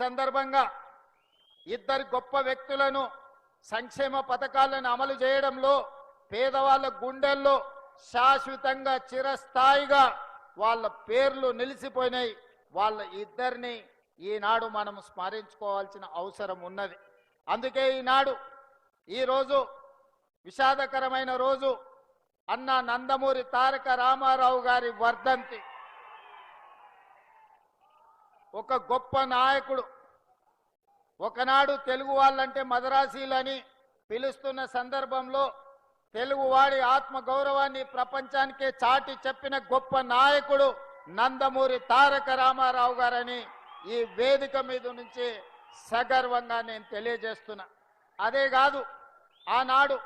సందర్భంగా ఇద్దరు గొప్ప వ్యక్తులను సంక్షేమ పథకాలను అమలు చేయడంలో పేదవాళ్ళ గుండెల్లో శాశ్వతంగా చిరస్థాయిగా వాళ్ళ పేర్లు నిలిచిపోయినాయి. వాళ్ళ ఇద్దరిని ఈనాడు మనం స్మరించుకోవాల్సిన అవసరం ఉన్నది. అందుకే ఈనాడు ఈరోజు విషాదకరమైన రోజు అన్న నందమూరి తారక రామారావు గారి వర్ధంతి. ఒక గొప్ప నాయకుడు. ఒకనాడు తెలుగు వాళ్ళంటే మదరాసీలని పిలుస్తున్న సందర్భంలో తెలుగువాడి ఆత్మ గౌరవాన్ని ప్రపంచానికే చాటి చెప్పిన గొప్ప నాయకుడు నందమూరి తారక రామారావు గారని ఈ వేదిక మీద నుంచి సగర్వంగా నేను తెలియజేస్తున్నా. అదే కాదు ఆనాడు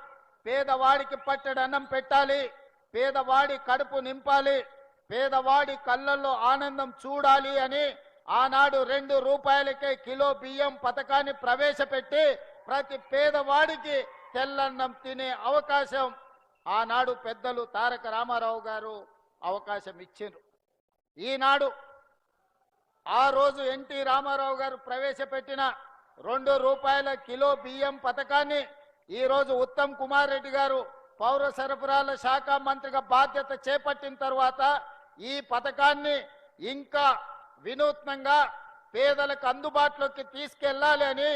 పేదవాడికి పట్టెడు అన్నం పెట్టాలి పేదవాడి కడుపు నింపాలి పేదవాడి కళ్ళల్లో ఆనందం చూడాలి అని ఆనాడు రెండు రూపాయలకే కిలో బియ్యం పథకాన్ని ప్రవేశపెట్టి ప్రతి పేదవాడికి తెల్లన్నం తినే అవకాశం ఆనాడు పెద్దలు తారక రామారావు గారు అవకాశం ఇచ్చిండ్రు. ఈనాడు ఆ రోజు ఎన్టీ రామారావు గారు ప్రవేశపెట్టిన రెండు రూపాయల కిలో బియ్యం పథకాన్ని ఈరోజు ఉత్తమ్ కుమార్ రెడ్డి గారు పౌర సరఫరాల శాఖ మంత్రిగా బాధ్యత చేపట్టిన తర్వాత ఈ పథకాన్ని ఇంకా వినూత్నంగా పేదలకు అందుబాటులోకి తీసుకెళ్ళాలి అని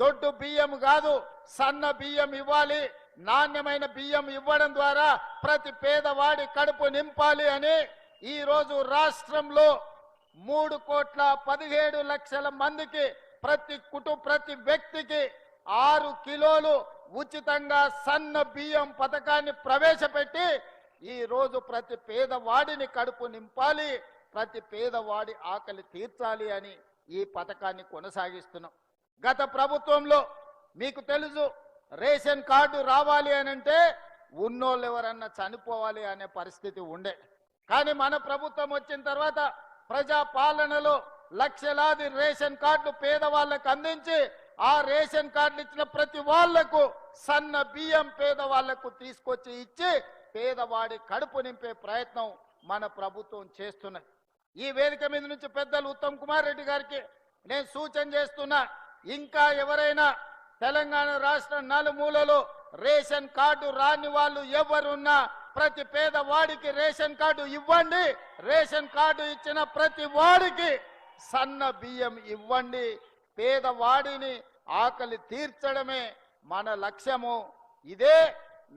దొడ్డు బియ్యం కాదు సన్న బియ్యం ఇవ్వాలి నాణ్యమైన బియ్యం ఇవ్వడం ద్వారా ప్రతి పేదవాడి కడుపు నింపాలి అని ఈరోజు రాష్ట్రంలో మూడు కోట్ల పదిహేడు లక్షల మందికి ప్రతి కుటుంబ ప్రతి వ్యక్తికి ఆరు కిలోలు ఉచితంగా సన్న బియ్యం పథకాన్ని ప్రవేశపెట్టి ఈరోజు ప్రతి పేదవాడిని కడుపు నింపాలి. ప్రతి పేదవాడి ఆకలి తీర్చాలి అని ఈ పథకాన్ని కొనసాగిస్తున్నాం. గత ప్రభుత్వంలో మీకు తెలుసు రేషన్ కార్డు రావాలి అని అంటే ఉన్నోళ్ళు ఎవరన్నా చనిపోవాలి అనే పరిస్థితి ఉండే. కానీ మన ప్రభుత్వం వచ్చిన తర్వాత ప్రజా పాలనలో లక్షలాది రేషన్ కార్డు పేదవాళ్ళకు అందించి ఆ రేషన్ కార్డు ఇచ్చిన ప్రతి వాళ్ళకు సన్న బియ్యం పేదవాళ్ళకు తీసుకొచ్చి ఇచ్చి పేదవాడి కడుపు నింపే ప్రయత్నం మన ప్రభుత్వం చేస్తున్నది. ఈ వేదిక మీద నుంచి పెద్దలు ఉత్తమ్ కుమార్ రెడ్డి గారికి నేను సూచన చేస్తున్నా ఇంకా ఎవరైనా తెలంగాణ రాష్ట్ర నలుమూలలో రేషన్ కార్డు రాని వాళ్ళు ఎవరున్నా ప్రతి పేదవాడికి రేషన్ కార్డు ఇవ్వండి. రేషన్ కార్డు ఇచ్చిన ప్రతి వాడికి సన్న బియ్యం ఇవ్వండి. పేదవాడిని ఆకలి తీర్చడమే మన లక్ష్యము. ఇదే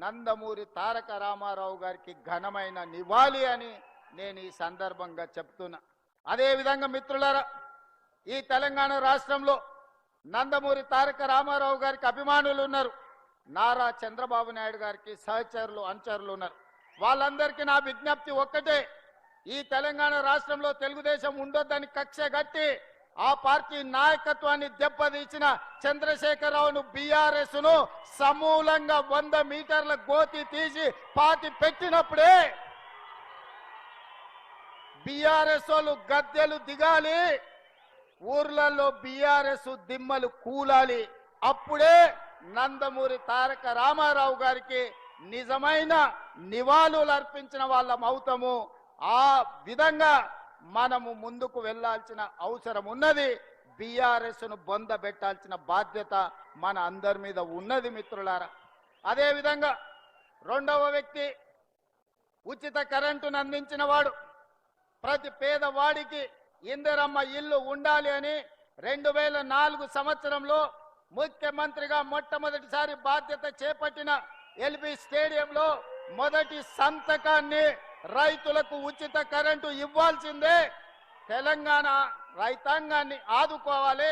నందమూరి తారక రామారావు గారికి ఘనమైన నివాళి అని నేను ఈ సందర్భంగా చెప్తున్నా. అదేవిధంగా మిత్రులారా ఈ తెలంగాణ రాష్ట్రంలో నందమూరి తారక రామారావు గారికి అభిమానులు ఉన్నారు. నారా చంద్రబాబు నాయుడు గారికి సహచరులు అనుచరులు ఉన్నారు. వాళ్ళందరికీ నా విజ్ఞప్తి ఒక్కటే ఈ తెలంగాణ రాష్ట్రంలో తెలుగుదేశం ఉండొద్దని కక్ష కట్టి ఆ పార్టీ నాయకత్వాన్ని దెబ్బతీసిన చంద్రశేఖరరావును బీఆర్ఎస్ను సమూలంగా వంద మీటర్ల గోతి తీసి పాతి పెట్టినప్పుడే బీఆర్ఎస్ వాళ్ళు గద్దెలు దిగాలి. ఊర్లలో బీఆర్ఎస్ దిమ్మలు కూలాలి. అప్పుడే నందమూరి తారక రామారావు గారికి నిజమైన నివాళులు అర్పించిన వాళ్ళం అవుతాము ఆ విధంగా మనము ముందుకు వెళ్ళాల్సిన అవసరం ఉన్నది. బీఆర్ఎస్ను బొంద పెట్టాల్సిన బాధ్యత మన అందరి మీద ఉన్నది మిత్రులారా. అదే విధంగా రెండవ వ్యక్తి ఉచిత కరెంటును అందించిన వాడు. ప్రతి పేదవాడికి ఇందిరమ్మ ఇల్లు ఉండాలి అని రెండు వేల నాలుగు సంవత్సరంలో ముఖ్యమంత్రిగా మొట్టమొదటిసారి బాధ్యత చేపట్టిన ఎల్బి స్టేడియంలో మొదటి సంతకాన్ని రైతులకు ఉచిత కరెంటు ఇవ్వాల్సిందే. తెలంగాణ రైతాంగాన్ని ఆదుకోవాలి.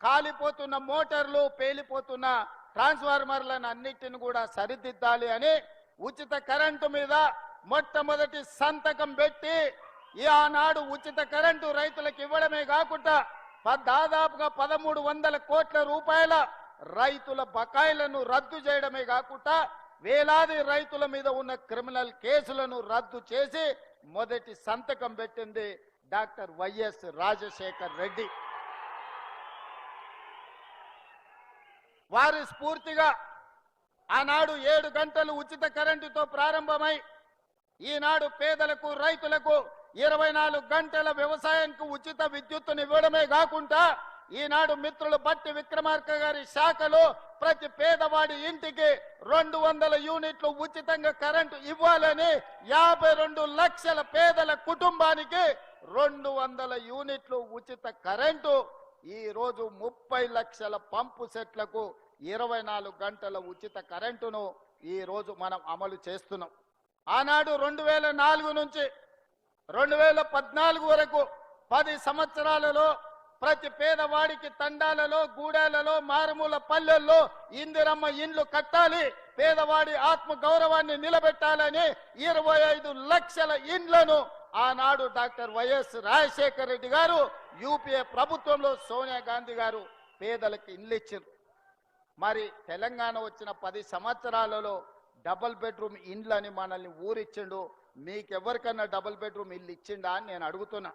కాలిపోతున్న మోటార్లు పేలిపోతున్న ట్రాన్స్ఫార్మర్లను అన్నిటిని కూడా సరిదిద్దాలి అని ఉచిత కరెంటు మీద మొట్టమొదటి సంతకం పెట్టి ఆనాడు ఉచిత కరెంటు రైతులకు ఇవ్వడమే కాకుండా దాదాపుగా పదమూడు వందల కోట్ల రూపాయల రైతుల బకాయిలను రద్దు చేయడమే కాకుండా వేలాది రైతుల మీద ఉన్న క్రిమినల్ కేసులను రద్దు చేసి మొదటి సంతకం పెట్టింది డాక్టర్ వైఎస్ రాజశేఖర్ రెడ్డి. వారి స్ఫూర్తిగా ఆనాడు ఏడు గంటలు ఉచిత కరెంటుతో ప్రారంభమై ఈనాడు పేదలకు రైతులకు ఇరవై నాలుగు గంటల వ్యవసాయానికి ఉచిత విద్యుత్తును ఇవ్వడమే కాకుండా ఈనాడు మిత్రులు బట్టి విక్రమార్క గారి శాఖలో ప్రతి పేదవాడి ఇంటికి రెండు వందల యూనిట్లు ఉచితంగా కరెంటు ఇవ్వాలని యాభై రెండు లక్షల పేదల కుటుంబానికి రెండు వందల యూనిట్లు ఉచిత కరెంటు. ఈ రోజు ముప్పై లక్షల పంపు సెట్లకు ఇరవై నాలుగు గంటల ఉచిత కరెంటును ఈ రోజు మనం అమలు చేస్తున్నాం. ఆనాడు రెండు వేల నాలుగు నుంచి రెండు వేల పద్నాలుగు వరకు పది సంవత్సరాలలో ప్రతి పేదవాడికి తండాలలో గూడాలలో మారుమూల పల్లెల్లో ఇందిరమ్మ ఇండ్లు కట్టాలి. పేదవాడి ఆత్మ గౌరవాన్ని నిలబెట్టాలని ఇరవై ఐదు లక్షల ఇండ్లను ఆనాడు డాక్టర్ వైఎస్ రాజశేఖర రెడ్డి గారు యూపీఏ ప్రభుత్వంలో సోనియా గాంధీ గారు పేదలకు ఇండ్లు ఇచ్చారు. మరి తెలంగాణ వచ్చిన పది సంవత్సరాలలో డబుల్ బెడ్రూమ్ ఇండ్లని మనల్ని ఊరిచ్చిండు. మీకెవరికన్నా డబుల్ బెడ్రూమ్ ఇల్లు ఇచ్చిండా అని నేను అడుగుతున్నా.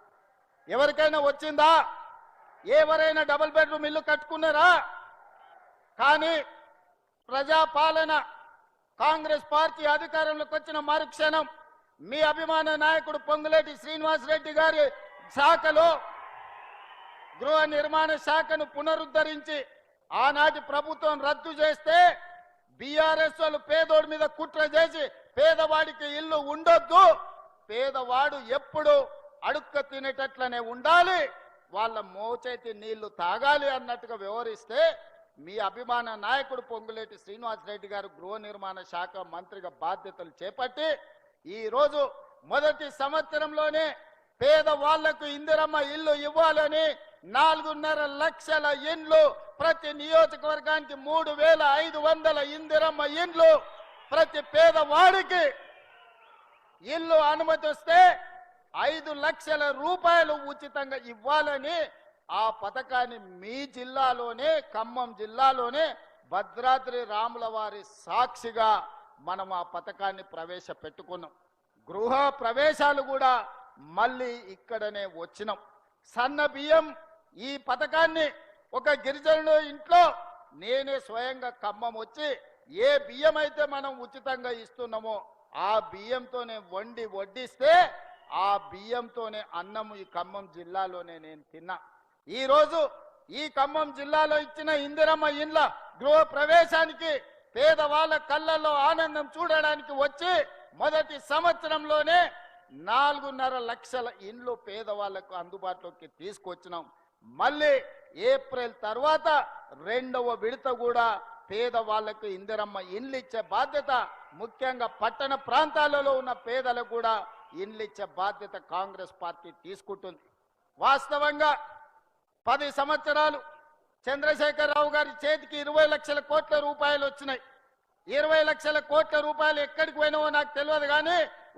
ఎవరికైనా వచ్చిందా? ఎవరైనా డబుల్ బెడ్రూమ్ ఇల్లు కట్టుకున్నారా? కానీ ప్రజాపాలన కాంగ్రెస్ పార్టీ అధికారంలోకి వచ్చిన మరుక్షణం మీ అభిమాన నాయకుడు పొంగులేటి శ్రీనివాస్ రెడ్డి గారి శాఖలో గృహ నిర్మాణ శాఖను పునరుద్ధరించి ఆనాటి ప్రభుత్వం రద్దు చేస్తే బీఆర్ఎస్ వాళ్ళు పేదోడి మీద కుట్ర చేసి పేదవాడికి ఇల్లు ఉండొద్దు. పేదవాడు ఎప్పుడు అడుక్క తినేటట్లనే ఉండాలి. వాళ్ళ మోచేతి నీళ్ళు తాగాలి అన్నట్టుగా వివరిస్తే మీ అభిమాన నాయకుడు పొంగులేటి శ్రీనివాస్ రెడ్డి గారు గృహ నిర్మాణ శాఖ మంత్రిగా బాధ్యతలు చేపట్టి ఈ రోజు మొదటి సంవత్సరంలోనే పేదవాళ్ళకు ఇందిరమ్మ ఇల్లు ఇవ్వాలని నాలుగున్నర లక్షల ఇండ్లు ప్రతి నియోజకవర్గానికి మూడు వేల ఐదు వందల ఇందిరమ్మ ఇండ్లు ప్రతి పేదవాడికి ఇల్లు అనుమతి వస్తే ఐదు లక్షల రూపాయలు ఉచితంగా ఇవ్వాలని ఆ పథకాన్ని మీ జిల్లాలోనే ఖమ్మం జిల్లాలోనే భద్రాద్రి రాముల వారి సాక్షిగా మనం ఆ పథకాన్ని ప్రవేశపెట్టుకున్నాం. గృహ ప్రవేశాలు కూడా మళ్ళీ ఇక్కడనే వచ్చినాం. సన్న బియ్యం ఈ పథకాన్ని ఒక గిరిజనుడు ఇంట్లో నేనే స్వయంగా ఖమ్మం వచ్చి ఏ బియ్యం అయితే మనం ఉచితంగా ఇస్తున్నామో ఆ బియ్యంతోనే వండి వడ్డిస్తే ఆ బియ్యంతోనే అన్నం ఈ ఖమ్మం జిల్లాలోనే నేను తిన్నా. ఈరోజు ఈ ఖమ్మం జిల్లాలో ఇచ్చిన ఇందిరమ్మ ఇండ్ల గృహ ప్రవేశానికి పేదవాళ్ళ కళ్ళల్లో ఆనందం చూడడానికి వచ్చి మొదటి సంవత్సరంలోనే నాలుగున్నర లక్షల ఇండ్లు పేదవాళ్ళకు అందుబాటులోకి తీసుకొచ్చినాం. మళ్ళీ ఏప్రిల్ తర్వాత రెండవ విడత కూడా పేదవాళ్ళకు ఇందిరమ్మ ఇండ్లు ఇచ్చే బాధ్యత ముఖ్యంగా పట్టణ ప్రాంతాలలో ఉన్న పేదలకు కూడా ఇండ్లు ఇచ్చే బాధ్యత కాంగ్రెస్ పార్టీ తీసుకుంటుంది. వాస్తవంగా పది సంవత్సరాలు చంద్రశేఖరరావు గారి చేతికి ఇరవై లక్షల కోట్ల రూపాయలు వచ్చినాయి. ఇరవై లక్షల కోట్ల రూపాయలు ఎక్కడికి పోయినావో నాకు తెలియదు కానీ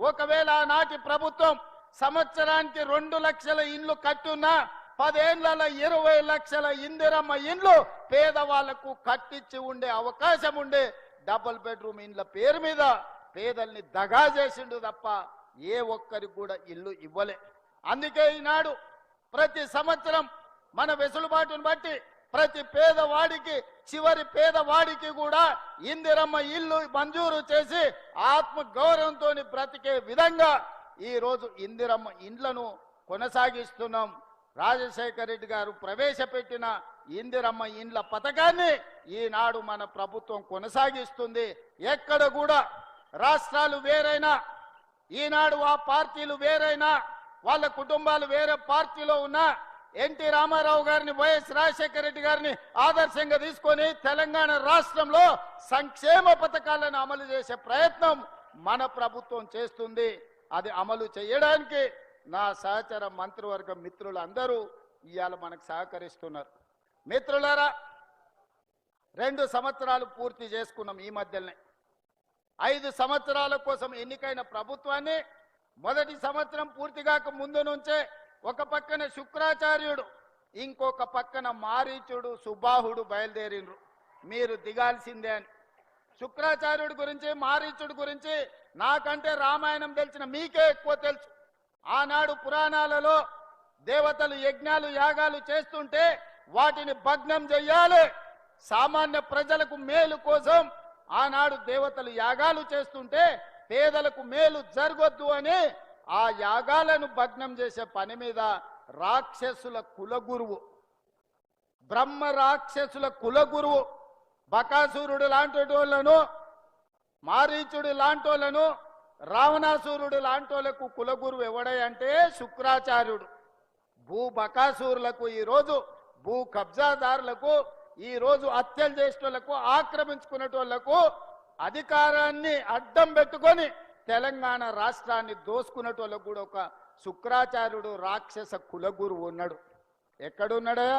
ఒకవేళ ఆనాటి ప్రభుత్వం సంవత్సరానికి రెండు లక్షల ఇండ్లు కట్టున్నా పదేళ్ళ ఇరవై లక్షల ఇందిరమ్మ ఇండ్లు పేదవాళ్ళకు కట్టించి ఉండే అవకాశం ఉండే డబుల్ బెడ్రూమ్ ఇండ్ల పేరు మీద పేదల్ని దగా చేసిండు తప్ప ఏ ఒక్కరికి కూడా ఇల్లు ఇవ్వలే. అందుకే ఈనాడు ప్రతి సంవత్సరం మన వెసులుబాటును బట్టి ప్రతి పేదవాడికి చివరి పేదవాడికి కూడా ఇందిరమ్మ ఇల్లు మంజూరు చేసి ఆత్మ గౌరవంతో బ్రతికే విధంగా ఈ రోజు ఇందిరమ్మ ఇండ్లను కొనసాగిస్తున్నాం. రాజశేఖర రెడ్డి గారు ప్రవేశపెట్టిన ఇందిరమ్మ ఇండ్ల పథకాన్ని ఈనాడు మన ప్రభుత్వం కొనసాగిస్తుంది. ఎక్కడ కూడా రాష్ట్రాలు వేరైనా ఈనాడు ఆ పార్టీలు వేరైనా వాళ్ళ కుటుంబాలు వేరే పార్టీలో ఉన్నా ఎన్టీ రామారావు గారిని వైఎస్ రాజశేఖర రెడ్డి గారిని ఆదర్శంగా తీసుకొని తెలంగాణ రాష్ట్రంలో సంక్షేమ పథకాలను అమలు చేసే ప్రయత్నం మన ప్రభుత్వం చేస్తుంది. అది అమలు చేయడానికి నా సహచర మంత్రివర్గ మిత్రులు అందరూ ఇవాళ మనకు సహకరిస్తున్నారు. మిత్రులారా రెండు సంవత్సరాలు పూర్తి చేసుకున్నాం ఈ మధ్యనే. ఐదు సంవత్సరాల కోసం ఎన్నికైన ప్రభుత్వాన్ని మొదటి సంవత్సరం పూర్తిగాక ముందు నుంచే ఒక పక్కన శుక్రాచార్యుడు ఇంకొక పక్కన మారీచుడు సుబాహుడు బయలుదేరిండ్రు మీరు దిగాల్సిందే అని. శుక్రాచార్యుడి గురించి మారీచుడి గురించి నాకంటే రామాయణం తెలిసిన మీకే ఎక్కువ తెలుసు. ఆనాడు పురాణాలలో దేవతలు యజ్ఞాలు యాగాలు చేస్తుంటే వాటిని భగ్నం చెయ్యాలి సామాన్య ప్రజలకు మేలు కోసం ఆనాడు దేవతలు యాగాలు చేస్తుంటే పేదలకు మేలు జరగొద్దు అని ఆ యాగాలను భగ్నం చేసే పని మీద రాక్షసుల కులగురువు బ్రహ్మ రాక్షసుల కులగురువు బకాసురుడు లాంటి వాళ్ళను మారీచుడు లాంటోళ్ళను రావణాసురుడు లాంటోళ్ళకు కులగురువు ఎవడై అంటే శుక్రాచార్యుడు. భూ బకాసూరులకు ఈరోజు భూ కబ్జాదారులకు ఈరోజు హత్యలు చేసేటోళ్ళకు ఆక్రమించుకునేటోళ్ళకు అధికారాన్ని అడ్డం పెట్టుకొని తెలంగాణ రాష్ట్రాన్ని దోసుకునేటోళ్ళకు కూడా ఒక శుక్రాచార్యుడు రాక్షస కులగురువు ఉన్నాడు. ఎక్కడున్నాడా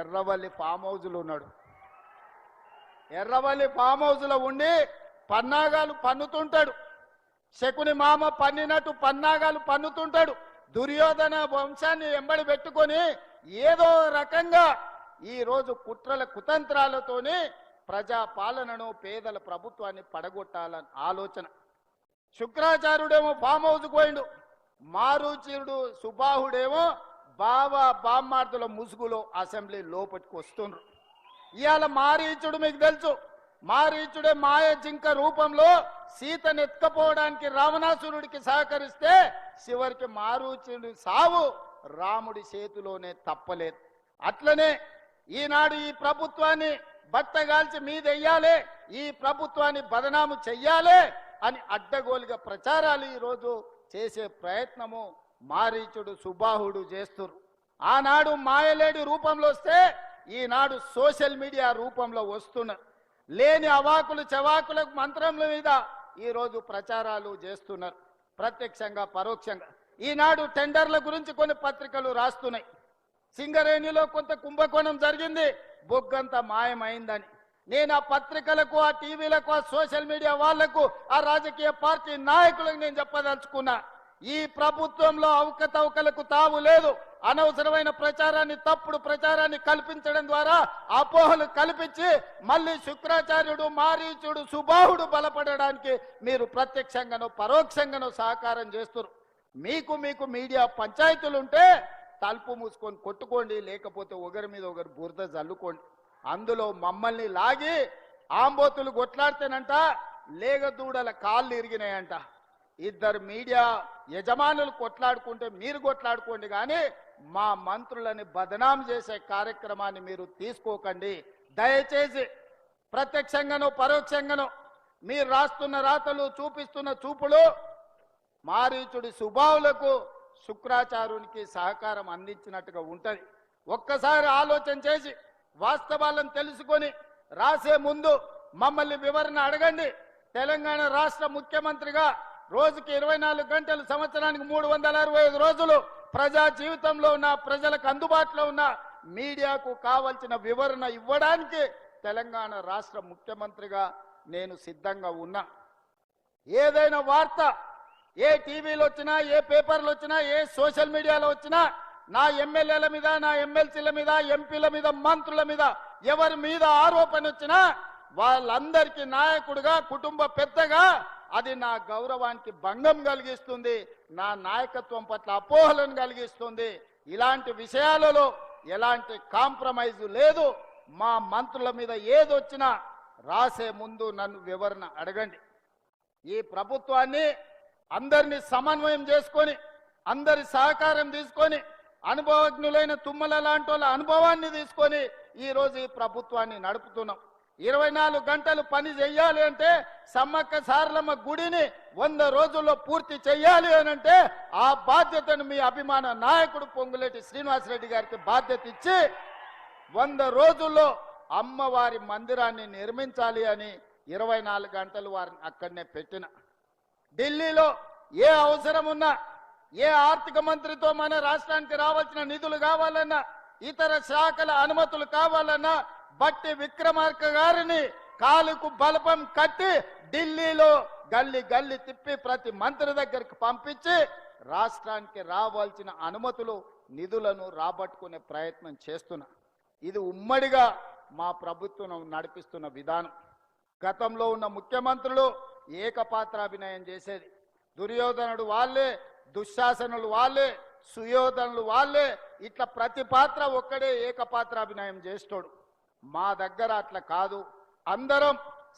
ఎర్రవల్లి ఫామ్ హౌజ్లో ఉన్నాడు. ఎర్రవల్లి ఫామ్ హౌజ్లో ఉండి పన్నాగాలు పన్నుతుంటాడు. శకుని మామ పన్నినట్టు పన్నాగాలు పన్నుతుంటాడు. దుర్యోధన వంశాన్ని ఎంబడి పెట్టుకొని ఏదో రకంగా ఈరోజు కుట్రల కుతంత్రాలతోనే ప్రజా పాలనను పేదల ప్రభుత్వాన్ని పడగొట్టాలని ఆలోచన. శుక్రాచార్యుడేమో ఫామ్ హౌస్ పోయిండు. మారుచీరుడు సుబాహుడేమో బావా బామ్మార్దుల ముసుగులో అసెంబ్లీ లోపలికి వస్తుండ్రు. ఇవాళ మారీచుడు మీకు తెలుసు మారీచుడే మాయ జింక రూపంలో సీతను ఎత్తుకపోవడానికి రావణాసురుడికి సహకరిస్తే చివరికి మారూచుడి సావు రాముడి చేతిలోనే తప్పలేదు. అట్లనే ఈనాడు ఈ ప్రభుత్వాన్ని బట్టగాల్చి మీదెయ్యాలి ఈ ప్రభుత్వాన్ని బదనాము చెయ్యాలి అని అడ్డగోలుగా ప్రచారాలు ఈరోజు చేసే ప్రయత్నము మారీచుడు సుబాహుడు చేస్తురు. ఆనాడు మాయలేడి రూపంలో వస్తే ఈనాడు సోషల్ మీడియా రూపంలో వస్తున్నారు లేని అవాకులు చవాకుల మంత్రముల మీద ఈరోజు ప్రచారాలు చేస్తున్నారు. ప్రత్యక్షంగా పరోక్షంగా. ఈనాడు టెండర్ల గురించి కొన్ని పత్రికలు రాస్తున్నాయి. సింగరేణిలో కొంత కుంభకోణం జరిగింది. బొగ్గంతా మాయమైందని. నేను ఆ పత్రికలకు ఆ టీవీలకు ఆ సోషల్ మీడియా వాళ్ళకు ఆ రాజకీయ పార్టీ నాయకులకు నేను చెప్పదలుచుకున్నా. ఈ ప్రభుత్వంలో అవకతవకలకు తావు లేదు. అనవసరమైన ప్రచారాన్ని తప్పుడు ప్రచారాన్ని కల్పించడం ద్వారా అపోహలు కల్పించి మళ్ళీ శుక్రాచార్యుడు మారీచుడు సుబాహుడు బలపడడానికి మీరు ప్రత్యక్షంగానో పరోక్షంగానో సహకారం చేస్తున్నారు మీకు మీకు మీడియా పంచాయతీలు ఉంటే తలుపు మూసుకొని కొట్టుకోండి లేకపోతే ఒకరి మీద ఒకరు బురద జల్లుకోండి. అందులో మమ్మల్ని లాగి ఆంబోతులు కొట్లాడితేనంట లేగదూడల కాళ్ళు ఇరిగినాయంట. ఇద్దరు మీడియా యజమానులు కొట్లాడుకుంటే మీరు కొట్లాడుకోండి కానీ మా మంత్రులని బదనాం చేసే కార్యక్రమాన్ని మీరు తీసుకోకండి. దయచేసి ప్రత్యక్షంగానో పరోక్షంగానో మీరు రాస్తున్న రాతలు చూపిస్తున్న చూపులు మారీచుడి సుభావులకు శుక్రాచార్యునికి సహకారం అందించినట్టుగా ఉంటుంది. ఒక్కసారి ఆలోచన చేసి వాస్తవాలను తెలుసుకొని రాసే ముందు మమ్మల్ని వివరణ అడగండి. తెలంగాణ రాష్ట్ర ముఖ్యమంత్రిగా రోజుకి ఇరవై నాలుగు గంటలు సంవత్సరానికి మూడు వందల అరవై ఐదు రోజులు ప్రజా జీవితంలో ఉన్న ప్రజలకు అందుబాటులో ఉన్న మీడియాకు కావలసిన వివరణ ఇవ్వడానికి తెలంగాణ రాష్ట్ర ముఖ్యమంత్రిగా నేను సిద్ధంగా ఉన్నా. ఏదైనా వార్త ఏ టీవీలు వచ్చినా ఏ పేపర్లు వచ్చినా ఏ సోషల్ మీడియాలో వచ్చినా నా ఎమ్మెల్యేల మీద నా ఎమ్మెల్సీల మీద ఎంపీల మీద మంత్రుల మీద ఎవరి మీద ఆరోపణ వచ్చినా వాళ్ళందరికీ నాయకుడుగా కుటుంబ పెద్దగా అది నా గౌరవానికి భంగం కలిగిస్తుంది నా నాయకత్వం పట్ల అపోహలను కలిగిస్తుంది. ఇలాంటి విషయాలలో ఎలాంటి కాంప్రమైజ్ లేదు. మా మంత్రుల మీద ఏదొచ్చినా రాసే ముందు నన్ను వివరణ అడగండి. ఈ ప్రభుత్వాన్ని అందరినీ సమన్వయం చేసుకొని అందరి సహకారం తీసుకొని అనుభవజ్ఞులైన తుమ్మల లాంటి వాళ్ళ అనుభవాన్ని తీసుకొని ఈరోజు ఈ ప్రభుత్వాన్ని నడుపుతున్నాం. ఇరవై నాలుగు గంటలు పని చెయ్యాలి అంటే సమ్మక్క సారలమ్మ గుడిని వంద రోజుల్లో పూర్తి చెయ్యాలి అని అంటే ఆ బాధ్యతను మీ అభిమాన నాయకుడు పొంగులేటి శ్రీనివాసరెడ్డి గారికి బాధ్యత ఇచ్చి వంద రోజుల్లో అమ్మవారి మందిరాన్ని నిర్మించాలి అని ఇరవై నాలుగు గంటలు వారిని అక్కడనే పెట్టిన. ఢిల్లీలో ఏ అవసరం ఉన్నా ఏ ఆర్థిక మంత్రితో మన రాష్ట్రానికి రావాల్సిన నిధులు కావాలన్నా ఇతర శాఖల అనుమతులు కావాలన్నా బట్టి విక్రమార్క గారిని కాలుకు బలపం కట్టి ఢిల్లీలో గల్లి గల్లి తిప్పి ప్రతి మంత్రి దగ్గరికి పంపించి రాష్ట్రానికి రావాల్సిన అనుమతులు నిధులను రాబట్టుకునే ప్రయత్నం చేస్తున్నా. ఇది ఉమ్మడిగా మా ప్రభుత్వం నడిపిస్తున్న విధానం. గతంలో ఉన్న ముఖ్యమంత్రులు ఏకపాత్రాభినయం చేసేది. దుర్యోధనుడు వాళ్ళే దుశ్శాసనులు వాళ్ళే సుయోధనులు వాళ్ళే ఇట్లా ప్రతి పాత్ర ఒక్కడే ఏకపాత్రాభినయం చేస్తాడు మా దగ్గర అట్లా కాదు. అందరం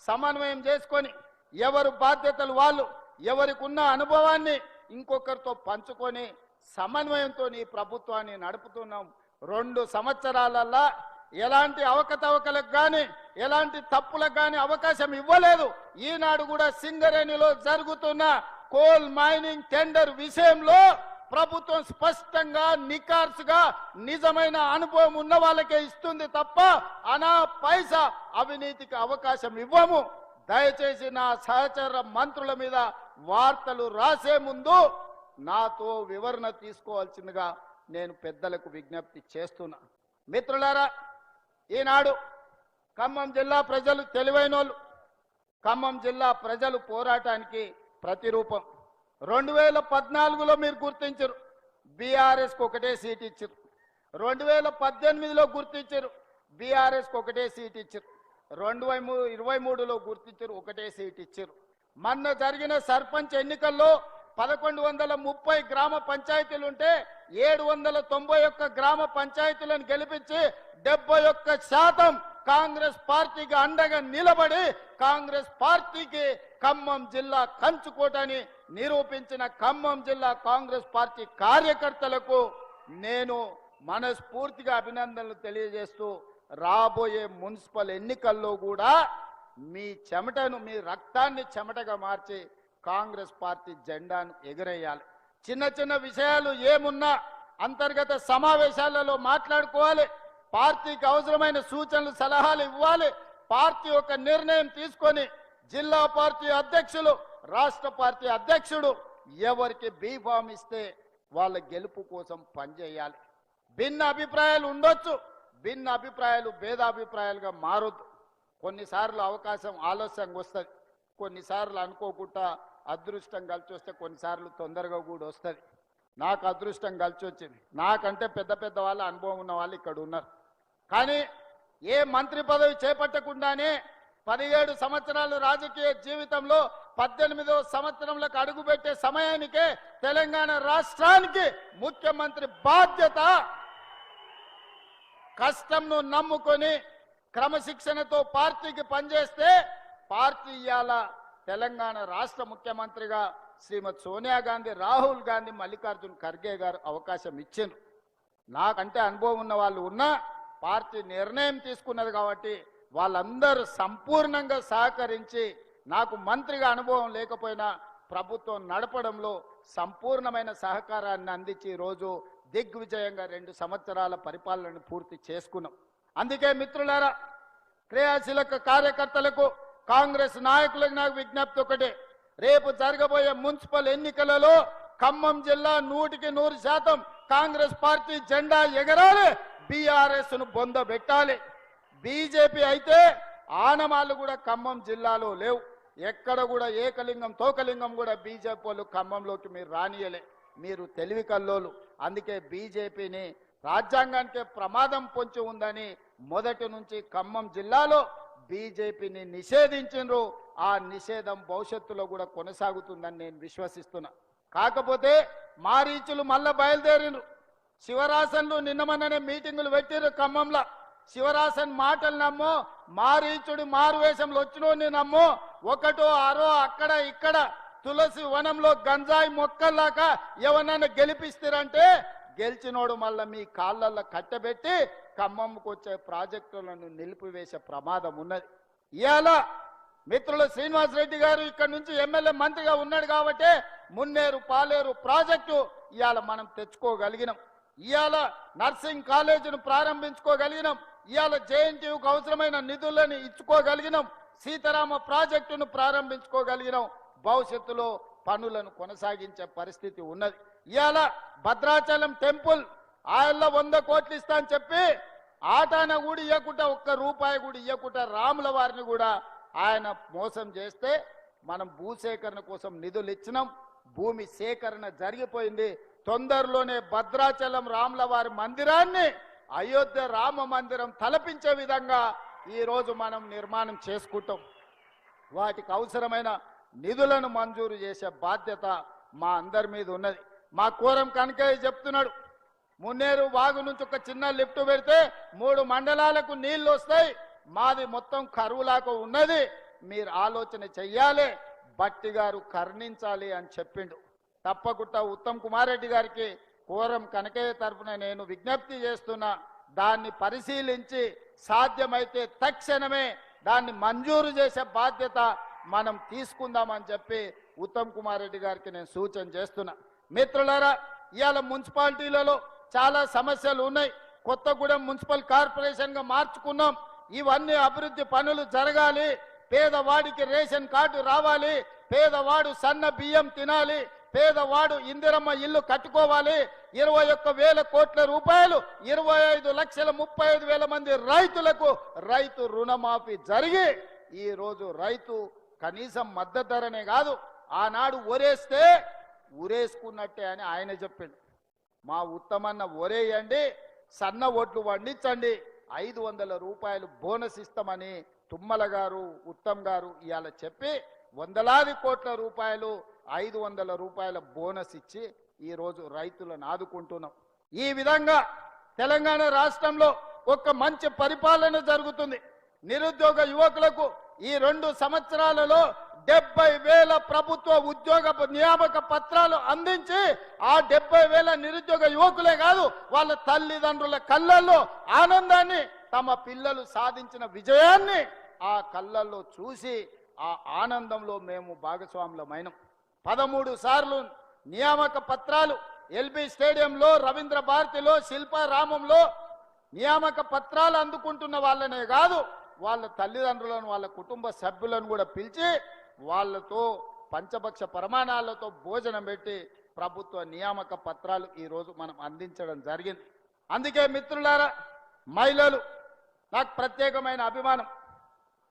సమన్వయం చేసుకొని ఎవరు బాధ్యతలు వాళ్ళు ఎవరికి ఉన్న అనుభవాన్ని ఇంకొకరితో పంచుకొని సమన్వయంతో ఈ ప్రభుత్వాన్ని నడుపుతున్నాం. రెండు సంవత్సరాలల్లా ఎలాంటి అవకతవకలకు కానీ ఎలాంటి తప్పులకు కానీ అవకాశం ఇవ్వలేదు. ఈనాడు కూడా సింగరేణిలో జరుగుతున్న కోల్ మైనింగ్ టెండర్ విషయంలో ప్రభుత్వం స్పష్టంగా నికార్సుగా నిజమైన అనుభవం ఉన్న వాళ్ళకే ఇస్తుంది తప్ప అనా పైసా అవినీతికి అవకాశం ఇవ్వము. దయచేసి నా సహచర మంత్రుల మీద వార్తలు రాసే ముందు నాతో వివరణ తీసుకోవాల్సిందిగా నేను పెద్దలకు విజ్ఞప్తి చేస్తున్నా. మిత్రులారా ఈనాడు ఖమ్మం జిల్లా ప్రజలు తెలివైన ఖమ్మం జిల్లా ప్రజలు పోరాటానికి ప్రతిరూపం. రెండు వేల పద్నాలుగులో మీరు గుర్తించరు. బీఆర్ఎస్కి ఒకటే సీట్ ఇచ్చారు. రెండు వేల పద్దెనిమిదిలో గుర్తించారు. బీఆర్ఎస్కి ఒకటే సీట్ ఇచ్చారు. రెండు వై మూ ఇరవై మూడులో గుర్తించరు ఒకటే సీట్ ఇచ్చారు. మొన్న జరిగిన సర్పంచ్ ఎన్నికల్లో పదకొండు వందల ముప్పై గ్రామ పంచాయతీలు ఉంటే ఏడు వందల తొంభై ఒక్క గ్రామ పంచాయతీలను గెలిపించి డెబ్బై ఒక్క శాతం కాంగ్రెస్ పార్టీకి అండగా నిలబడి కాంగ్రెస్ పార్టీకి ఖమ్మం జిల్లా కంచుకోటని నిరూపించిన ఖమ్మం జిల్లా కాంగ్రెస్ పార్టీ కార్యకర్తలకు నేను మనస్ఫూర్తిగా అభినందనలు తెలియజేస్తూ రాబోయే మున్సిపల్ ఎన్నికల్లో కూడా మీ చెమటను మీ రక్తాన్ని చెమటగా మార్చి కాంగ్రెస్ పార్టీ జెండాను ఎగురేయాలి. చిన్న చిన్న విషయాలు ఏమున్నా అంతర్గత సమావేశాలలో మాట్లాడుకోవాలి. పార్టీకి అవసరమైన సూచనలు సలహాలు ఇవ్వాలి. పార్టీ ఒక నిర్ణయం తీసుకొని జిల్లా పార్టీ అధ్యక్షులు రాష్ట్ర పార్టీ అధ్యక్షుడు ఎవరికి బీఫామ్ ఇస్తే వాళ్ళ గెలుపు కోసం పనిచేయాలి భిన్న అభిప్రాయాలు ఉండొచ్చు భిన్న అభిప్రాయాలు భేదాభిప్రాయాలుగా మారొద్దు. కొన్నిసార్లు అవకాశం ఆలస్యంగా వస్తుంది కొన్నిసార్లు అనుకోకుండా అదృష్టం కలిసి వస్తే కొన్నిసార్లు తొందరగా కూడా వస్తుంది. నాకు అదృష్టం కలిసి వచ్చింది. నాకంటే పెద్ద పెద్ద వాళ్ళ అనుభవం ఉన్న వాళ్ళు ఇక్కడ ఉన్నారు. కానీ ఏ మంత్రి పదవి చేపట్టకుండానే పదిహేడు సంవత్సరాలు రాజకీయ జీవితంలో పద్దెనిమిదవ సంవత్సరంలోకి అడుగుపెట్టే సమయానికే తెలంగాణ రాష్ట్రానికి ముఖ్యమంత్రి బాధ్యత. కష్టంను నమ్ముకొని క్రమశిక్షణతో పార్టీకి పనిచేస్తే పార్టీ ఇవాళ తెలంగాణ రాష్ట్ర ముఖ్యమంత్రిగా శ్రీమతి సోనియా గాంధీ రాహుల్ గాంధీ మల్లికార్జున్ ఖర్గే గారు అవకాశం ఇచ్చిండ్రు. నాకంటే అనుభవం ఉన్న వాళ్ళు ఉన్నా పార్టీ నిర్ణయం తీసుకున్నది కాబట్టి వాళ్ళందరూ సంపూర్ణంగా సహకరించి నాకు మంత్రిగా అనుభవం లేకపోయినా ప్రభుత్వం నడపడంలో సంపూర్ణమైన సహకారాన్ని అందించి ఈరోజు దిగ్విజయంగా రెండు సంవత్సరాల పరిపాలనను పూర్తి చేసుకున్నాం. అందుకే మిత్రులారా క్రియాశీలక కార్యకర్తలకు కాంగ్రెస్ నాయకులకు నాకు విజ్ఞప్తి ఒకటే. రేపు జరగబోయే మున్సిపల్ ఎన్నికలలో ఖమ్మం జిల్లా నూటికి నూరు శాతం కాంగ్రెస్ పార్టీ జెండా ఎగరాలి బీఆర్ఎస్ను బొందబెట్టాలి. బీజేపీ అయితే ఆనమాళ్ళు కూడా ఖమ్మం జిల్లాలో లేవు. ఎక్కడ కూడా ఏకలింగం తోకలింగం కూడా బీజేపీ వాళ్ళు ఖమ్మంలోకి మీరు రానియలే. మీరు తెలివి కల్లోలు. అందుకే బీజేపీని రాజ్యాంగానికి ప్రమాదం పొంచి ఉందని మొదటి నుంచి ఖమ్మం జిల్లాలో బీజేపీని నిషేధించిండ్రు. ఆ నిషేధం భవిష్యత్తులో కూడా కొనసాగుతుందని నేను విశ్వసిస్తున్నా. కాకపోతే మారీచులు మళ్ళా బయలుదేరిండ్రు. శివరాసన్లు నిన్న మొన్ననే మీటింగులు పెట్టిర్రు ఖమ్మంలో. శివరాసన్ మాటలు నమ్మో మారీచుడు మారువేషంలో వచ్చినోని నమ్మో ఒకటో ఆరో అక్కడ ఇక్కడ తులసి వనంలో గంజాయి మొక్కల్లాగా ఎవరన్నా గెలిపిస్తారంటే గెలిచినోడు మళ్ళీ మీ కాళ్ళల్లో కట్టబెట్టి ఖమ్మంకు వచ్చే ప్రాజెక్టులను నిలిపివేసే ప్రమాదం ఉన్నది. ఇవాళ మిత్రులు శ్రీనివాస్ రెడ్డి గారు ఇక్కడ నుంచి ఎమ్మెల్యే మంత్రిగా ఉన్నాడు కాబట్టి మున్నేరు పాలేరు ప్రాజెక్టు ఇవాళ మనం తెచ్చుకోగలిగినాం. ఇవాళ నర్సింగ్ కాలేజీని ప్రారంభించుకోగలిగినాం. ఇవాళ జేఎన్టీయూకు అవసరమైన నిధులను ఇచ్చుకోగలిగినాం. సీతారామ ప్రాజెక్టును ప్రారంభించుకోగలిగినాం. భవిష్యత్తులో పనులను కొనసాగించే పరిస్థితి ఉన్నది. ఇవాళ భద్రాచలం టెంపుల్ ఆయల్లో వంద కోట్లు ఇస్తా అని చెప్పి ఆటాన కూడా ఇవ్వకుండా ఒక్క రూపాయి కూడా ఇవ్వకుండా రాముల వారిని కూడా ఆయన మోసం చేస్తే మనం భూసేకరణ కోసం నిధులు ఇచ్చినాం భూమి సేకరణ జరిగిపోయింది. తొందరలోనే భద్రాచలం రాముల వారి మందిరాన్ని అయోధ్య రామ మందిరం తలపించే విధంగా ఈరోజు మనం నిర్మాణం చేసుకుంటాం. వాటికి అవసరమైన నిధులను మంజూరు చేసే బాధ్యత మా అందరి మీద ఉన్నది. మా కోరం కనకయ్య చెప్తున్నాడు మున్నేరు వాగు నుంచి ఒక చిన్న లిఫ్ట్ పెడితే మూడు మండలాలకు నీళ్ళు వస్తాయి. మాది మొత్తం కరువులాగా ఉన్నది మీరు ఆలోచన చెయ్యాలి బట్టి గారు కర్ణించాలి అని చెప్పిండు. తప్పకుండా ఉత్తమ్ కుమార్ రెడ్డి గారికి కోరం కనకయ్య తరఫున నేను విజ్ఞప్తి చేస్తున్నా దాన్ని పరిశీలించి సాధ్యమైతే తక్షణమే దాన్ని మంజూరు చేసే బాధ్యత మనం తీసుకుందామని చెప్పి ఉత్తమ్ కుమార్ రెడ్డి గారికి నేను సూచన చేస్తున్నా. మిత్రులారా ఇవాళ మున్సిపాలిటీలలో చాలా సమస్యలు ఉన్నాయి. కొత్తగూడెం మున్సిపల్ కార్పొరేషన్గా మార్చుకున్నాం. ఇవన్నీ అభివృద్ధి పనులు జరగాలి. పేదవాడికి రేషన్ కార్డు రావాలి. పేదవాడు సన్న బియ్యం తినాలి. పేదవాడు ఇందిరమ్మ ఇల్లు కట్టుకోవాలి. ఇరవై ఒక్క వేల కోట్ల రూపాయలు ఇరవై ఐదు లక్షల ముప్పై ఐదు వేల మంది రైతులకు రైతు రుణమాఫీ జరిగి ఈరోజు రైతు కనీసం మద్దతు ధరనే కాదు ఆనాడు ఒరేస్తే ఉరేసుకున్నట్టే అని ఆయన చెప్పిండు. మా ఉత్తమన్న ఒరేయండి సన్న ఓట్లు వండించండి ఐదు వందల రూపాయలు బోనస్ ఇస్తామని తుమ్మల గారు ఉత్తమ్ గారు ఇవాళ చెప్పి వందలాది కోట్ల రూపాయలు ఐదు వందల రూపాయల బోనస్ ఇచ్చి ఈరోజు రైతులను ఆదుకుంటున్నాం. ఈ విధంగా తెలంగాణ రాష్ట్రంలో ఒక మంచి పరిపాలన జరుగుతుంది. నిరుద్యోగ యువకులకు ఈ రెండు సంవత్సరాలలో డెబ్బై వేల ప్రభుత్వ ఉద్యోగ నియామక పత్రాలు అందించి ఆ డెబ్బై వేల నిరుద్యోగ యువకులే కాదు వాళ్ళ తల్లిదండ్రుల కళ్ళల్లో ఆనందాన్ని తమ పిల్లలు సాధించిన విజయాన్ని ఆ కళ్ళల్లో చూసి ఆ ఆనందంలో మేము భాగస్వాములమైనం. పదమూడు సార్లు నియామక పత్రాలు ఎల్బీ స్టేడియంలో రవీంద్ర భారతిలో శిల్పారామంలో నియామక పత్రాలు అందుకుంటున్న వాళ్ళనే కాదు వాళ్ళ తల్లిదండ్రులను వాళ్ళ కుటుంబ సభ్యులను కూడా పిలిచి వాళ్ళతో పంచభక్ష ప్రమాణాలతో భోజనం పెట్టి ప్రభుత్వ నియామక పత్రాలు ఈరోజు మనం అందించడం జరిగింది. అందుకే మిత్రులారా మహిళలు నాకు ప్రత్యేకమైన అభిమానం.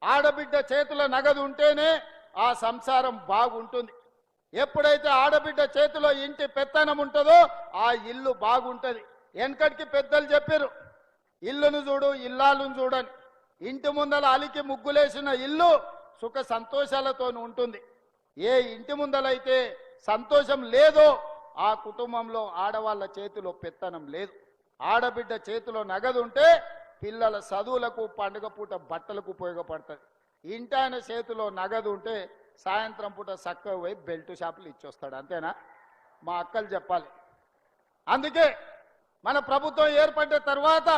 ఆడబిడ్డ చేతుల నగదు ఉంటేనే ఆ సంసారం బాగుంటుంది. ఎప్పుడైతే ఆడబిడ్డ చేతిలో ఇంటి పెత్తనం ఉంటుందో ఆ ఇల్లు బాగుంటుంది. వెనకటికి పెద్దలు చెప్పారు ఇల్లును చూడు ఇల్లాలను చూడని. ఇంటి ముందల అలికి ముగ్గులేసిన ఇల్లు సుఖ సంతోషాలతో ఉంటుంది. ఏ ఇంటి ముందలైతే సంతోషం లేదో ఆ కుటుంబంలో ఆడవాళ్ళ చేతిలో పెత్తనం లేదు. ఆడబిడ్డ చేతిలో నగదు ఉంటే పిల్లల చదువులకు పండుగ పూట బట్టలకు ఉపయోగపడుతుంది. ఇంటాయన చేతిలో నగదు ఉంటే సాయంత్రం పూట చక్కగా పోయి బెల్ట్ షాపులు ఇచ్చొస్తాడు అంతేనా? మా అక్కలు చెప్పాలి. అందుకే మన ప్రభుత్వం ఏర్పడిన తర్వాత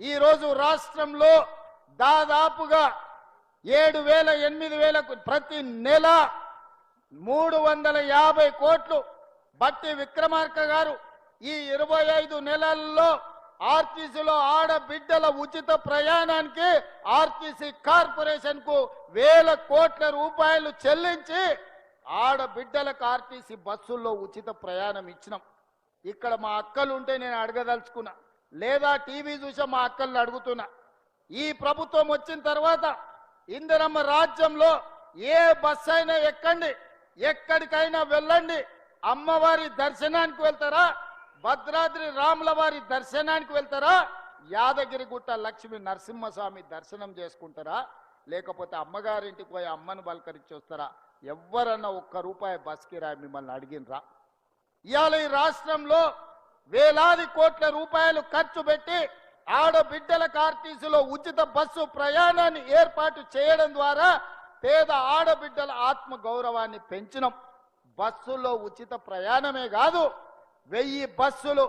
ఈరోజు రాష్ట్రంలో దాదాపుగా ఏడు వేల ఎనిమిది వేలకు ప్రతి నెల మూడు వందల యాభై కోట్లు బట్టి విక్రమార్క గారు ఈ ఇరవై ఐదు నెలల్లో ఆర్టీసీలో ఆడబిడ్డల ఉచిత ప్రయాణానికి ఆర్టీసీ కార్పొరేషన్కు వేల కోట్ల రూపాయలు చెల్లించి ఆడబిడ్డలకు ఆర్టీసీ బస్సుల్లో ఉచిత ప్రయాణం ఇచ్చినాం. ఇక్కడ మా అక్కలు ఉంటే నేను అడగదలుచుకున్నా. లేదా టీవీ చూసా మా అక్కల్ని అడుగుతున్నా. ఈ ప్రభుత్వం వచ్చిన తర్వాత ఇందిరమ్మ రాజ్యంలో ఏ బస్ అయినా ఎక్కండి. ఎక్కడికైనా వెళ్ళండి. అమ్మవారి దర్శనానికి వెళ్తారా? భద్రాద్రి రాముల వారి దర్శనానికి వెళ్తారా? యాదగిరిగుట్ట లక్ష్మి నరసింహస్వామి దర్శనం చేసుకుంటారా? లేకపోతే అమ్మగారింటికి పోయి అమ్మను బలకరించి వస్తారా ఎవరన్నా ఒక్క రూపాయి బస్ కిరాయి మిమ్మల్ని అడిగినరా? ఇవాళ ఈ రాష్ట్రంలో వేలాది కోట్ల రూపాయలు ఖర్చు పెట్టి ఆడబిడ్డల ఆర్టీసీలో ఉచిత బస్సు ప్రయాణాన్ని ఏర్పాటు చేయడం ద్వారా పేద ఆడబిడ్డల ఆత్మ గౌరవాన్ని పెంచినాం. బస్సులో ఉచిత ప్రయాణమే కాదు వెయ్యి బస్సులు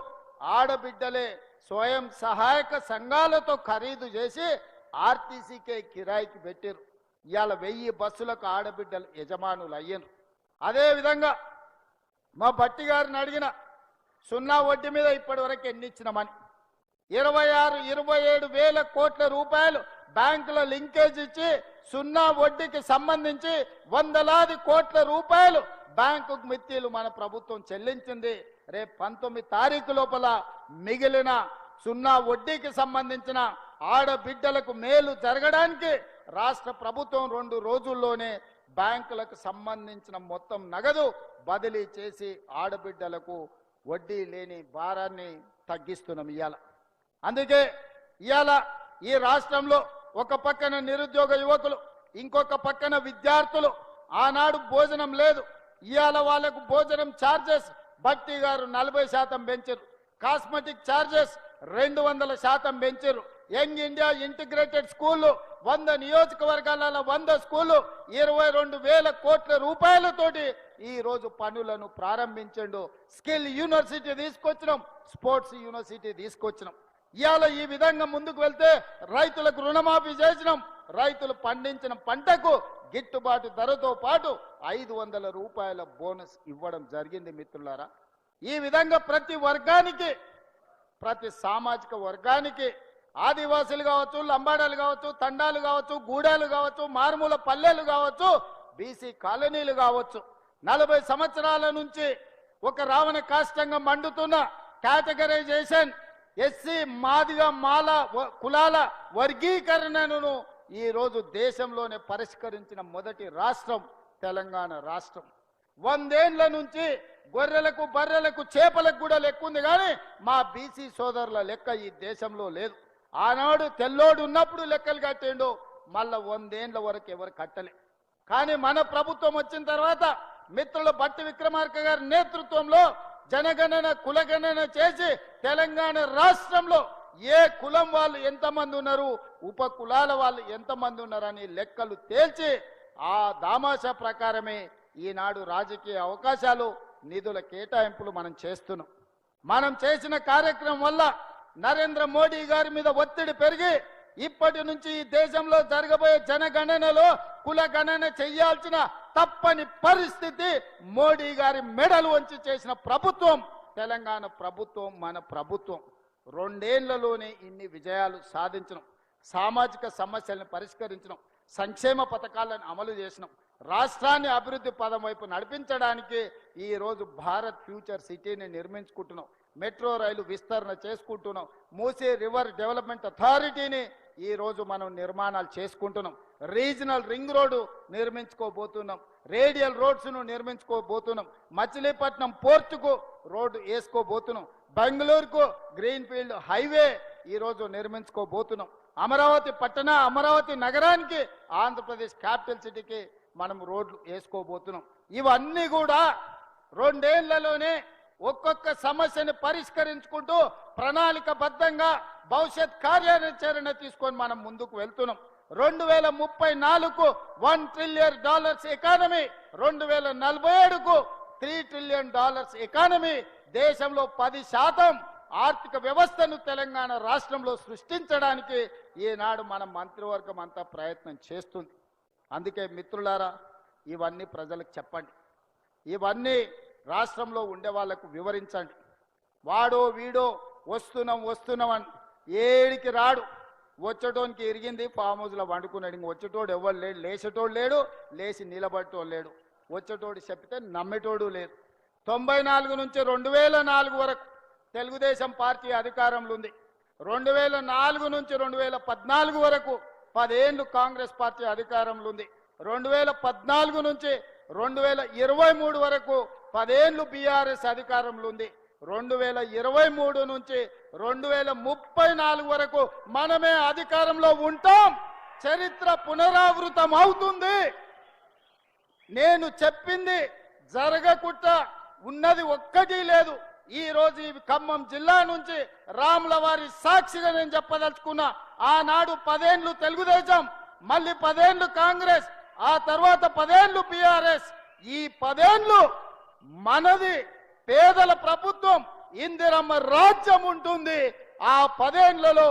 ఆడబిడ్డలే స్వయం సహాయక సంఘాలతో ఖరీదు చేసి ఆర్టీసీకే కిరాయికి పెట్టారు ఇవాళ వెయ్యి బస్సులకు ఆడబిడ్డలు యజమానులు అయ్యారు అదేవిధంగా మా భట్టి గారిని అడిగిన సున్నా వడ్డీ మీద ఇప్పటి వరకు ఎన్ని ఇచ్చినామని ఇరవై ఆరు ఇరవై ఏడు వేల కోట్ల రూపాయలు బ్యాంకుల లింకేజ్ ఇచ్చి సున్నా వడ్డీకి సంబంధించి వందలాది కోట్ల రూపాయలు బ్యాంకు మిత్తీలు మన ప్రభుత్వం చెల్లించింది. రేపు పంతొమ్మిది తారీఖు లోపల మిగిలిన సున్నా వడ్డీకి సంబంధించిన ఆడబిడ్డలకు మేలు జరగడానికి రాష్ట్ర ప్రభుత్వం రెండు రోజుల్లోనే బ్యాంకులకు సంబంధించిన మొత్తం నగదు బదిలీ చేసి ఆడబిడ్డలకు వడ్డీ లేని భారాన్ని తగ్గిస్తున్నాం ఇవాళ అందుకే ఇవాళ ఈ రాష్ట్రంలో ఒక పక్కన నిరుద్యోగ యువకులు ఇంకొక పక్కన విద్యార్థులు ఆనాడు భోజనం లేదు. ఇవాళ వాళ్ళకు భోజనం ఛార్జెస్ భక్తి గారు నలభై శాతం పెంచారు. కాస్మెటిక్ ఛార్జెస్ రెండు వందల శాతం పెంచారు. యంగ్ ఇండియా ఇంటిగ్రేటెడ్ స్కూళ్ళు వంద నియోజకవర్గాలలో వంద స్కూలు ఇరవై రెండు వేల కోట్ల రూపాయలతోటి ఈరోజు పనులను ప్రారంభించండు. స్కిల్ యూనివర్సిటీ తీసుకొచ్చినాం స్పోర్ట్స్ యూనివర్సిటీ తీసుకొచ్చినాం. ఇవాళ ఈ విధంగా ముందుకు వెళ్తే రైతులకు రుణమాఫీ చేసినాం. రైతులు పండించిన పంటకు గిట్టుబాటు ధరతో పాటు ఐదు వందల రూపాయల బోనస్ ఇవ్వడం జరిగింది మిత్రులారా. ఈ విధంగా ప్రతి వర్గానికి ప్రతి సామాజిక వర్గానికి ఆదివాసులు కావచ్చు లంబాడాలు కావచ్చు తండాలు కావచ్చు గూడాలు కావచ్చు మారుమూల పల్లెలు కావచ్చు బీసీ కాలనీలు కావచ్చు నలభై సంవత్సరాల నుంచి ఒక రావణ కాష్టంగా మండుతున్న కేటగరైజేషన్ ఎస్సీ మాదిగ మాల కులాల వర్గీకరణను ఈ రోజు దేశంలోనే పరిష్కరించిన మొదటి రాష్ట్రం తెలంగాణ రాష్ట్రం. వందేండ్ల నుంచి గొర్రెలకు బర్రెలకు చేపలకు కూడా లెక్క ఉంది కానీ మా బీసీ సోదరుల లెక్క ఈ దేశంలో లేదు. ఆనాడు తెల్లోడు ఉన్నప్పుడు లెక్కలు కట్టిండు మళ్ళా వందేండ్ల వరకు ఎవరు కట్టలే. కానీ మన ప్రభుత్వం వచ్చిన తర్వాత మిత్రులు బట్టి విక్రమార్క గారి నేతృత్వంలో జనగణన కులగణన చేసి తెలంగాణ రాష్ట్రంలో ఏ కులం వాళ్ళు ఎంతమంది ఉన్నారు ఉప కులాల వాళ్ళు ఎంతమంది ఉన్నారని లెక్కలు తేల్చి ఆ దామాషా ప్రకారమే ఈనాడు రాజకీయ అవకాశాలు నిధుల కేటాయింపులు మనం చేస్తున్నాం. మనం చేసిన కార్యక్రమం వల్ల నరేంద్ర మోడీ గారి మీద ఒత్తిడి పెరిగి ఇప్పటి నుంచి ఈ దేశంలో జరగబోయే జనగణనలో కుల గణన చెయ్యాల్సిన తప్పని పరిస్థితి మోడీ గారి మెడలు వంచి చేసిన ప్రభుత్వం తెలంగాణ ప్రభుత్వం మన ప్రభుత్వం. రెండేళ్ళలోనే ఇన్ని విజయాలు సాధించడం సామాజిక సమస్యలను పరిష్కరించడం సంక్షేమ పథకాలను అమలు చేసినాం. రాష్ట్రాన్ని అభివృద్ధి పదం వైపు నడిపించడానికి ఈరోజు భారత్ ఫ్యూచర్ సిటీని నిర్మించుకుంటున్నాం. మెట్రో రైలు విస్తరణ చేసుకుంటున్నాం. మూసీ రివర్ డెవలప్మెంట్ అథారిటీని ఈరోజు మనం నిర్మాణాలు చేసుకుంటున్నాం. రీజనల్ రింగ్ రోడ్డు నిర్మించుకోబోతున్నాం. రేడియల్ రోడ్స్ను నిర్మించుకోబోతున్నాం. మచిలీపట్నం పోర్టుకు రోడ్డు వేసుకోబోతున్నాం. బెంగళూరుకు గ్రీన్ ఫీల్డ్ హైవే ఈరోజు నిర్మించుకోబోతున్నాం. అమరావతి పట్టణ అమరావతి నగరానికి ఆంధ్రప్రదేశ్ క్యాపిటల్ సిటీకి మనం రోడ్లు వేసుకోబోతున్నాం. ఇవన్నీ కూడా రెండేళ్ళలోనే ఒక్కొక్క సమస్యని పరిష్కరించుకుంటూ ప్రణాళికబద్ధంగా భవిష్యత్ కార్యాచరణ తీసుకొని మనం ముందుకు వెళ్తున్నాం. రెండు వేల ముప్పై నాలుగు వన్ ట్రిలియన్ డాలర్స్ ఎకానమీ రెండు వేల నలభై ఏడుకు త్రీ ట్రిలియన్ డాలర్స్ ఎకానమీ దేశంలో పది శాతం ఆర్థిక వ్యవస్థను తెలంగాణ రాష్ట్రంలో సృష్టించడానికి ఈనాడు మన మంత్రివర్గం అంతా ప్రయత్నం చేస్తుంది. అందుకే మిత్రులారా ఇవన్నీ ప్రజలకు చెప్పండి. ఇవన్నీ రాష్ట్రంలో ఉండే వాళ్ళకు వివరించండి. వాడో వీడో వస్తున్నాం వస్తున్నాం అని ఏడికి రాడు. వచ్చేటోనికి ఇరిగింది ఫామ్ హౌస్లో వండుకున్నాడు ఇంక వచ్చేటోడు ఎవరు లేడు? లేచేటోడు లేడు లేచి నిలబడటోడు లేడు. వచ్చేటోడు చెప్తే నమ్మేటోడు లేదు. తొంభై నాలుగు నుంచి రెండు వేల నాలుగు వరకు తెలుగుదేశం పార్టీ అధికారంలో ఉంది. రెండు వేల నాలుగు నుంచి రెండు వేల పద్నాలుగు వరకు పదేళ్ళు కాంగ్రెస్ పార్టీ అధికారంలో ఉంది. రెండు వేల పద్నాలుగు నుంచి రెండు వేల ఇరవై మూడు వరకు పదేళ్ళు బీఆర్ఎస్ అధికారంలో ఉంది. రెండు వేల ఇరవై మూడు నుంచి రెండు వేల ముప్పై నాలుగు వరకు మనమే అధికారంలో ఉంటాం. చరిత్ర పునరావృతం అవుతుంది నేను చెప్పింది జరగకుండా ఉన్నది ఒక్కటి లేదు. ఈ రోజు ఈ ఖమ్మం జిల్లా నుంచి రాముల వారి సాక్షిగా నేను చెప్పదలుచుకున్నా ఆనాడు పదేండ్లు తెలుగుదేశం మళ్ళీ పదేండ్లు కాంగ్రెస్ ఆ తర్వాత పదేండ్లు బీఆర్ఎస్. ఈ పదేండ్లు మనది పేదల ప్రభుత్వం ఇందిరమ్మ రాజ్యం ఉంటుంది. ఆ పదేండ్లలో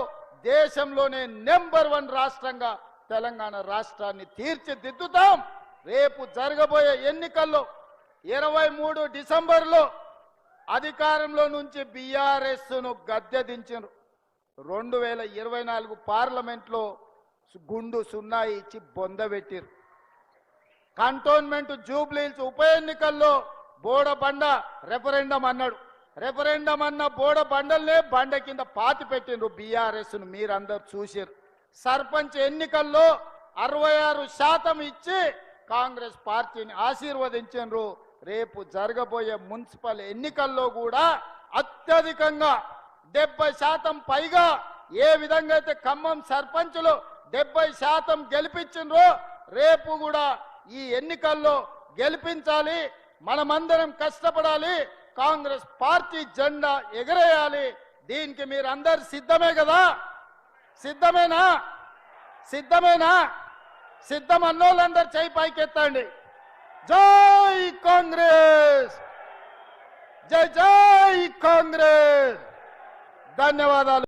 దేశంలోనే నెంబర్ వన్ రాష్ట్రంగా తెలంగాణ రాష్ట్రాన్ని తీర్చిదిద్దుతాం. రేపు జరగబోయే ఎన్నికల్లో ఇరవై మూడు డిసెంబర్లో అధికారంలో నుంచి బీఆర్ఎస్ను గద్దె దించారు రెండు వేల ఇరవై నాలుగు పార్లమెంట్లో గుండు సున్నా ఇచ్చి బొందబెట్టిరు కంటోన్మెంట్ జూబ్లీల్స్ ఉప ఎన్నికల్లో బోడబండ రెఫరెండం అన్నాడు. రెఫరెండం అన్న బోడబండల్నే బండ కింద పాతి పెట్టిండ్రు బీఆర్ఎస్ను మీరందరూ చూసారు సర్పంచ్ ఎన్నికల్లో అరవై ఆరు శాతం ఇచ్చి కాంగ్రెస్ పార్టీని ఆశీర్వదించారు రేపు జరగబోయే మున్సిపల్ ఎన్నికల్లో కూడా అత్యధికంగా డెబ్బై శాతం పైగా ఏ విధంగా అయితే ఖమ్మం సర్పంచులు డెబ్బై శాతం గెలిపించిండ్రో రేపు కూడా ఈ ఎన్నికల్లో గెలిపించాలి. మనమందరం కష్టపడాలి. కాంగ్రెస్ పార్టీ జెండా ఎగరేయాలి. దీనికి మీరందరు సిద్ధమే కదా? సిద్ధమేనా? సిద్ధమేనా? సిద్ధం అన్నోళ్ళందరూ చేయి పైకెత్తండి. జై కాంగ్రెస్! జై జై కాంగ్రెస్! ధన్యవాదాలు.